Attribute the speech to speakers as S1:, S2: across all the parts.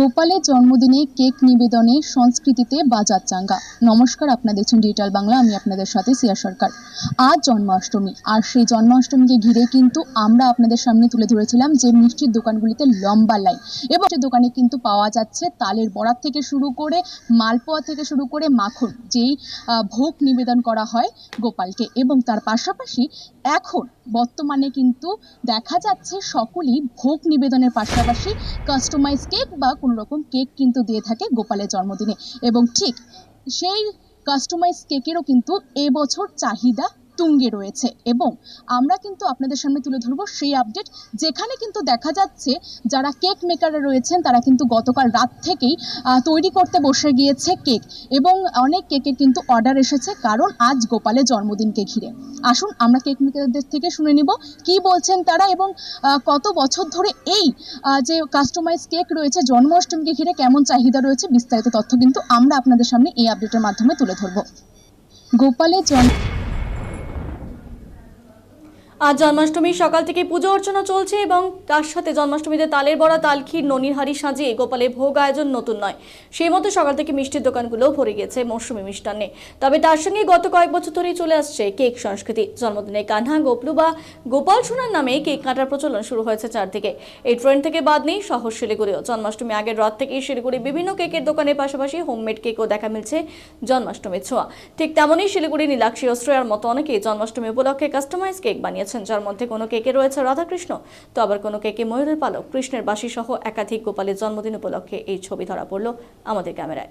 S1: গোপালের জন্মদিনে কেক নিবেদনে সংস্কৃতিতে বাজার চাঙ্গা। নমস্কার, আপনারা দেখছেন ডিজিটাল বাংলা, আমি আপনাদের সাথে সিয়া সরকার। আজ জন্মাষ্টমী, আর সেই জন্মাষ্টমীকে ঘিরে কিন্তু আমরা আপনাদের সামনে তুলে ধরেছিলাম যে মিষ্টির দোকানগুলিতে লম্বা লাইন। এবং সে দোকানে কিন্তু পাওয়া যাচ্ছে তালের বড়ার থেকে শুরু করে মালপোয়া থেকে শুরু করে মাখন, যেই ভোগ নিবেদন করা হয় গোপালকে। এবং তার পাশাপাশি এখন বর্তমানে কিন্তু দেখা যাচ্ছে সকলেই ভোগ নিবেদনের পাশাপাশি কাস্টমাইজ কেক বা কোনো রকম কেক কিন্তু দিয়ে থাকে গোপালের জন্মদিনে। এবং ঠিক সেই কাস্টমাইজ কেকেরও কিন্তু এবছর চাহিদা তুঙ্গে রয়েছে। এবং আমরা কিন্তু আপনাদের সামনে তুলে ধরবো সেই আপডেট যেখানে কিন্তু দেখা যাচ্ছে যারা কেক মেকাররা রয়েছেন, তারা কিন্তু গতকাল রাত থেকেই তৈরি করতে বসে গিয়েছে কেক এবং অনেক কেকের কিন্তু অর্ডার এসেছে, কারণ আজ গোপালের জন্মদিনকে ঘিরে। আসুন আমরা কেক মেকারদের থেকে শুনে নিব কি বলছেন তারা এবং কত বছর ধরে এই যে কাস্টমাইজ কেক রয়েছে, জন্মাষ্টমীকে ঘিরে কেমন চাহিদা রয়েছে বিস্তারিত তথ্য কিন্তু আমরা আপনাদের সামনে এই আপডেটের মাধ্যমে তুলে ধরবো। গোপালের জন্ম
S2: আজ জন্মাষ্টমী সকাল থেকে পুজো অর্চনা চলছে এবং তার সাথে জন্মাষ্টমীতে তালের বড়া তালক্ষীর ননির হাড়ি সাজিয়ে গোপালে ভোগ আয়োজন নতুন নয়। সেই মতো সকাল থেকে মিষ্টির দোকানগুলোও ভরে গেছে মৌসুমি মিষ্টান্নে। তবে তার সঙ্গে গত কয়েক বছর ধরেই চলে আসছে কেক সংস্কৃতি। জন্মদিনে কানহা, গোপলু বা গোপাল সোনার নামে কেক কাটার প্রচলন শুরু হয়েছে চারদিকে। এই ট্রেন্ড থেকে বাদ নেই শহর শিলিগুড়িও। জন্মাষ্টমী আগের রাত থেকেই শিলিগুড়ি বিভিন্ন কেকের দোকানের পাশাপাশি হোমমেড কেকও দেখা মিলছে জন্মাষ্টমীর ছোঁয়া। ঠিক তেমনই শিলিগুড়ি, নীলাক্ষী ও শ্রেয়ার মতো অনেকেই জন্মাষ্টমী উপলক্ষে কাস্টমাইজ কেক বানিয়েছেন যার মধ্যে কোনো কেকে রয়েছে রাধাকৃষ্ণ, তো আবার কোনো কেকে ময়ূরের পালক, কৃষ্ণের বাসী সহ একাধিক গোপালের জন্মদিন উপলক্ষে এই ছবি ধরা পড়ল আমাদের ক্যামেরায়।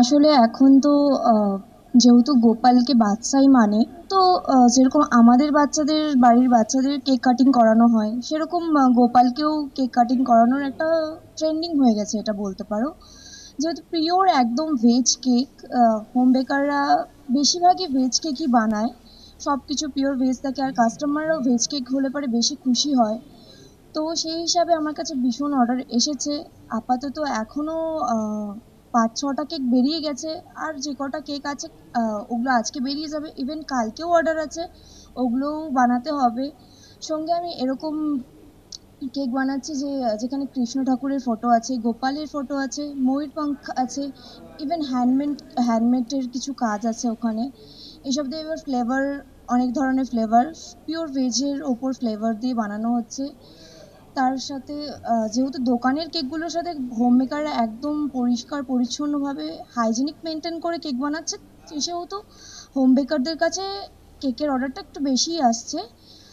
S3: আসলে এখন তো যেহেতু গোপালকে বাচ্চাই মানে তো যেরকম আমাদের বাচ্চাদের, বাড়ির বাচ্চাদের কেক কাটিং করানো হয়, সেরকম গোপালকেও কেক কাটিং করানোর একটা ট্রেন্ডিং হয়ে গেছে, এটা বলতে পারো। যেহেতু পিওর একদম ভেজ কেক হোম বেকাররা বেশিরভাগই ভেজ কেকই বানায়। সব কিছু পিওর ভেজ থাকে, আর কাস্টমাররাও ভেজ কেক হলে পরে বেশি খুশি হয়। তো সেই হিসাবে আমার কাছে ভীষণ অর্ডার এসেছে। আপাতত এখনও পাঁচ, ছটা কেক বেরিয়ে গেছে। আর যে কটা কেক আছে ওগুলো আজকে বেরিয়ে যাবে। ইভেন কালকেও অর্ডার আছে, ওগুলোও বানাতে হবে। সঙ্গে আমি এরকম কেক বানাচ্ছি যে, যেখানে কৃষ্ণ ঠাকুরের ফটো আছে, গোপালের ফটো আছে, ময়ূর ময়ূরপঙ্খ আছে ইভেন হ্যান্ডমেড হ্যান্ডমেডের কিছু কাজ আছে ওখানে। এসব দিয়ে এবার ফ্লেভার অনেক ধরনের ফ্লেভার পিওর ভেজের ওপর ফ্লেভার দিয়ে বানানো হচ্ছে। তার সাথে যেহেতু দোকানের কেকগুলোর সাথে হোম মেকাররা একদম পরিষ্কার, পরিচ্ছন্নভাবে হাইজেনিক মেনটেন করে কেক বানাচ্ছে, সেহেতু হোম বেকারদের কাছে কেকের অর্ডারটা একটু বেশিই আসছে।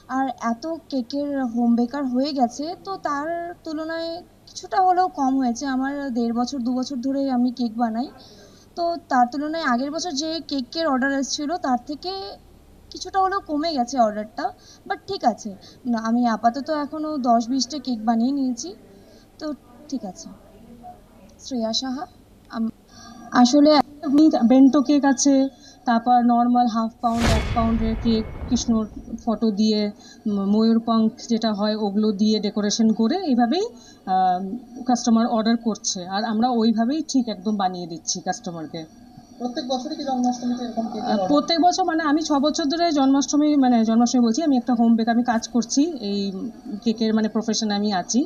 S3: আর এত কেকের হোম বেকার হয়ে গেছে, তো তার তুলনায় কিছুটা হলেও কম হয়েছে। আমার দেড় বছর, দু বছর ধরে আমি কেক বানাই। তো তার তুলনায় আগের বছর যে কেকের অর্ডার এসেছিল, তার থেকে কিছুটা হলেও কমে গেছে অর্ডারটা বাট ঠিক আছে। না আমি আপাতত এখনও দশ বিশটা কেক বানিয়ে নিয়েছি তো ঠিক আছে। শ্রেয়া সাহা আসলে
S4: বেন্টো কেক আছে তারপর নর্মাল হাফ পাউন্ড এক পাউন্ডের কেক কৃষ্ণর ফটো দিয়ে উম, ময়ূরপঙ্খ যেটা হয় ওগুলো দিয়ে ডেকোরেশন করে এইভাবেই কাস্টমার অর্ডার করছে। আর আমরা ওইভাবেই ঠিক একদম বানিয়ে দিচ্ছি কাস্টমারকে
S5: প্রত্যেক বছরই কি জন্মাষ্টমীতে এরকম
S4: প্রত্যেক বছর মানে আমি ছ বছর ধরে জন্মাষ্টমী মানে জন্মাষ্টমী বলছি আমি একটা হোম বেক আমি কাজ করছি এই কেকের মানে প্রফেশনে আমি আছি।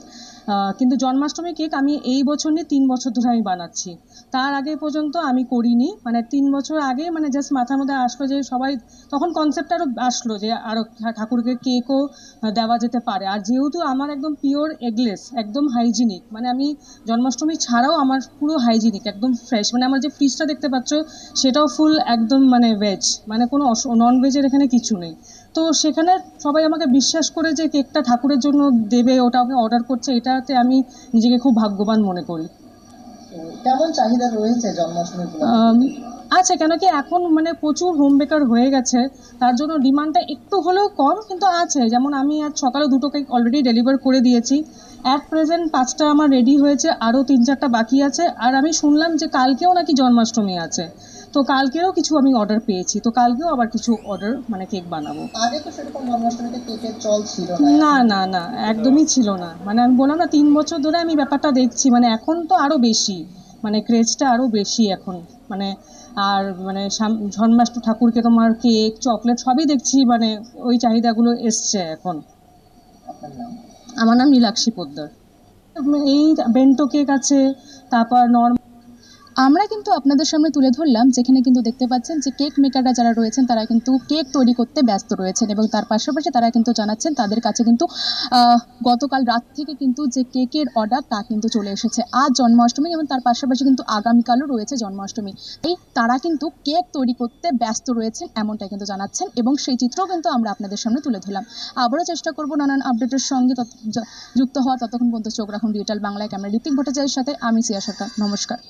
S4: কিন্তু জন্মাষ্টমী কেক আমি এই বছর নিয়ে তিন বছর ধরে আমি বানাচ্ছি। তার আগে পর্যন্ত আমি করিনি মানে তিন বছর আগে মানে জাস্ট মাথার মধ্যে আসলো যে সবাই তখন কনসেপ্ট আরও আসলো যে আরও ঠাকুরকে কেকও দেওয়া যেতে পারে। আর যেহেতু আমার একদম পিওর এগলেস একদম হাইজিনিক মানে আমি জন্মাষ্টমী ছাড়াও আমার পুরো হাইজিনিক একদম ফ্রেশ মানে আমার যে ফ্রিজটা দেখতে পাচ্ছ সেটাও ফুল একদম মানে ভেজ মানে কোনো নন ভেজের এখানে কিছু নেই। তো সেখানে সবাই আমাকে বিশ্বাস করে যে কেকটা ঠাকুরের জন্য দেবে ওটা আমাকে অর্ডার করছে এটাতে আমি নিজেকে খুব ভাগ্যবান মনে করি।
S5: কেমন চাহিদা রয়েছে জন্মাষ্টমী
S4: আছে কেন কি এখন মানে প্রচুর হোম বেকার হয়ে গেছে তার জন্য ডিমান্ডটা একটু হলেও কম কিন্তু আছে। যেমন আমি আজ সকালে দুটো কেক অলরেডি ডেলিভার করে দিয়েছি। অ্যাট প্রেজেন্ট পাঁচটা আমার রেডি হয়েছে আরও তিন চারটা বাকি আছে। আর আমি শুনলাম যে কালকেও নাকি জন্মাষ্টমী আছে। তো কালকেও কিছু আমি অর্ডার পেয়েছি তো কালকেও আবার কিছু অর্ডার মানে কেক বানাবো।
S5: আগে তো সেরকম জন্মাষ্টমীতে কেকের চল ছিল
S4: না না না একদমই ছিল না। মানে আমি বললাম না তিন বছর ধরে আমি ব্যাপারটা দেখছি মানে এখন তো আরও বেশি। মানে ক্রেজটা আরও বেশি এখন। মানে আর মানে জন্মাষ্ট ঠাকুরকে তোমার কেক চকলেট সবই দেখছি মানে ওই চাহিদাগুলো এসছে এখন। আমার নাম নীলাক্ষী পোদ্দার। এই বেন্টো কেক আছে তারপর নর্মাল
S1: আমরা কিন্তু আপনাদের সামনে তুলে ধরলাম, যেখানে কিন্তু দেখতে পাচ্ছেন যে কেক মেকাররা যারা রয়েছেন, তারা কিন্তু কেক তৈরি করতে ব্যস্ত রয়েছেন এবং তার পাশাপাশি তারা কিন্তু জানাচ্ছেন তাদের কাছে কিন্তু গতকাল রাত থেকে কিন্তু যে কেকের অর্ডার তা কিন্তু চলে এসেছে। আজ জন্মাষ্টমী এবং তার পাশাপাশি কিন্তু আগামীকালও রয়েছে জন্মাষ্টমী। এই তারা কিন্তু কেক তৈরি করতে ব্যস্ত রয়েছেন এমনটাই কিন্তু জানাচ্ছেন এবং সেই চিত্রও কিন্তু আমরা আপনাদের সামনে তুলে ধরলাম। আবারও চেষ্টা করব নানান আপডেটের সঙ্গে যুক্ত হওয়া ততক্ষণ পর্যন্ত চোখ রাখুন ডিজিটাল বাংলায়। ক্যামেরা ঋতিক ভট্টাচার্যের সাথে, আমি সিয়া সরকার। নমস্কার।